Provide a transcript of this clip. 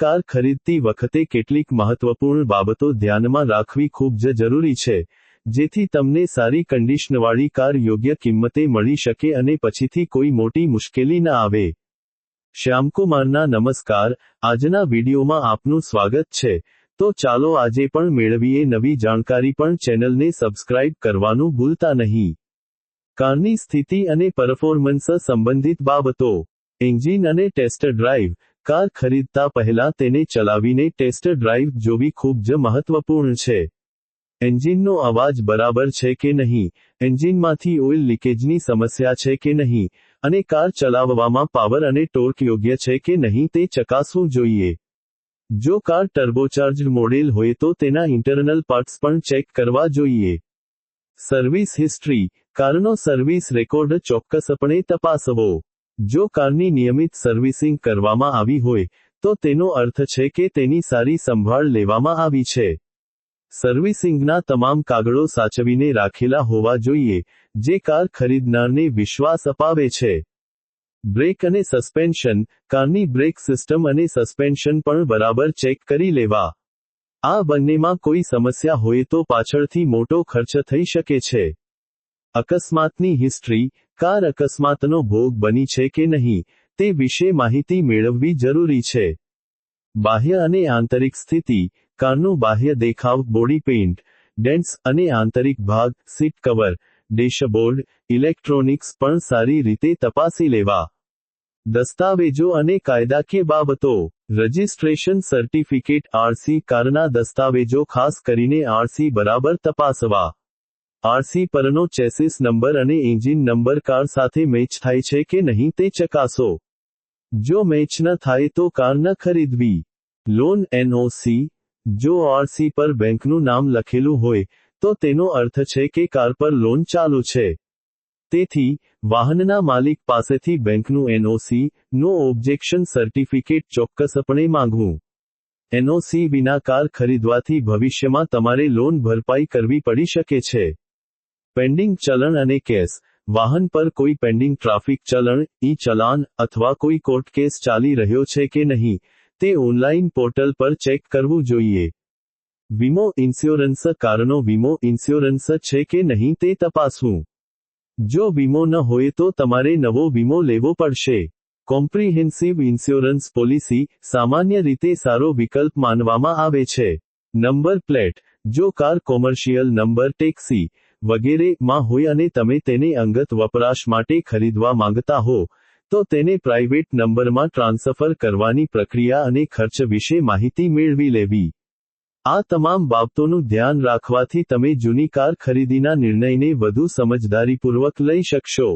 Car ખરીદતી વખતે કેટલીક મહત્વપૂર્ણ બાબતો ધ્યાનમાં રાખવી ખૂબ જ જરૂરી છે, જેથી તમને સારી કન્ડિશનવાળી કાર યોગ્ય કિંમતે મળી શકે અને પછીથી કોઈ મોટી મુશ્કેલી ના આવે. શ્યામકુમારના નમસ્કાર, આજના વિડીયોમાં આપનું સ્વાગત છે, તો ચાલો આજે પણ મેળવીએ નવી જાણકારી પણ ચેનલને સબસ્ક્રાઇબ કરવાનું ભૂલતા નહીં. કારની સ્થિતિ અને પરફોર્મન્સ સંબંધિત બાબતો, એન્જિન અને ટેસ્ટ ડ્રાઈવ કાર ખરીદતા પહેલા તેને ચલાવીને ટેસ્ટ ડ્રાઈવ જોવી ખૂબ જ મહત્વપૂર્ણ છે. એન્જિનનો અવાજ બરાબર છે કે નહીં? એન્જિનમાંથી ઓઇલ લીકેજની સમસ્યા છે કે નહીં? અને કાર ચલાવવામાં પાવર અને ટોર્ક યોગ્ય છે કે નહીં તે ચકાસવું જોઈએ. જો કાર ટર્બોચાર્જ મોડેલ હોય તો તેના ઇન્ટરનલ પાર્ટ્સ પણ ચેક કરવા જોઈએ. Service history. કારનો સર્વિસ રેકોર્ડ ચોક્કસપણે તપાસવો. જો કારની નિયમિત સર્વિસિંગ કરવામાં આવી હોય, તો તેનો અર્થ છે કે તેની સારી સંભાળ લેવામાં આવી છે. સર્વિસિંગના તમામ કાગળો સાચવીને રાખેલા હોવા જોઈએ, જે કાર ખરીદનારને વિશ્વાસ અપાવે છે. બ્રેક અને સસ્પેન્શન, કારની બ્રેક સિસ્ટમ અને સસ્પેન્શન પણ બરાબર ચેક કરી લેવા. આ બંનેમાં કોઈ સમસ્યા હોય તો પાછળથી મોટો ખર્ચ થઈ શકે છે. અકસ્માતની હિસ્ટ્રી કાર અકસ્માતનો ભોગ બની છે કે નહીં, તે વિશે માહિતી મેળવવી જરૂરી છે. બાહ્ય અને આંતરિક સ્થિતિ, કારનું બાહ્ય દેખાવ, બોડી પેઇન્ટ ડેન્ટ્સ અને આંતરિક ભાગ, સીટ કવર, ડેશબોર્ડ, ઇલેક્ટ્રોનિક્સ પણ સારી રીતે તપાસી લેવા. દસ્તાવેજો અને કાયદાકીય બાબતો. રજિસ્ટ્રેશન સર્ટિફિકેટ આરસી કારના દસ્તાવેજો ખાસ કરીને આરસી બરાબર તપાસવા. આરસી પરનો ચેસિસ નંબર અને એન્જિન નંબર કાર સાથે મેચ થાય છે કે નહીં તે ચકાસો. જો મેચ ન થાય તો કાર ન ખરીદવી. Loan NOC. જો આરસી પર બેંકનું નામ લખેલું હોય, તો તેનો અર્થ છે કે કાર પર લોન ચાલુ છે. તેથી, વાહનના માલિક પાસેથી બેંકનું એનઓસી નો ઓબ્જેક્શન સર્ટિફિકેટ ચોક્કસપણે માંગવું. એનઓસી વિના કાર ખરીદવાથી ભવિષ્યમાં તમારે લોન ભરપાઈ કરવી પડી શકે છે. પેન્ડિંગ ચલણ અને કેસ. વાહન પર કોઈ પેન્ડિંગ ટ્રાફિક ચલણ ઈ ચલાન અથવા કોઈ કોર્ટ કેસ ચાલી રહ્યો છે કે નહીં, તે ઓનલાઈન પોર્ટલ પર ચેક કરવું જોઈએ. વીમો ઇન્સ્યોરન્સ કારનો વીમો ઇન્સ્યોરન્સ છે કે નહીં તે તપાસવું. જો વીમો ન હોય તો તમારે નવો વીમો લેવો પડશે. કોમ્પ્રિહેન્સિવ ઇન્સ્યોરન્સ પોલિસી સામાન્ય રીતે સારો વિકલ્પ માનવામાં આવે છે. Number plate. જો કાર કોમર્શિયલ નંબર, ટેક્સી વગેરે માં હોય અને તમે તેને અંગત વપરાશ માટે ખરીદવા માંગતા હો, તો તેને પ્રાઇવેટ નંબરમાં ટ્રાન્સફર કરવાની પ્રક્રિયા અને ખર્ચ વિશે માહિતી મેળવી લેવી. આ તમામ બાબતોનું ધ્યાન રાખવાથી તમે જૂની કાર ખરીદીના નિર્ણયને વધુ સમજદારીપૂર્વક લઈ શકશો.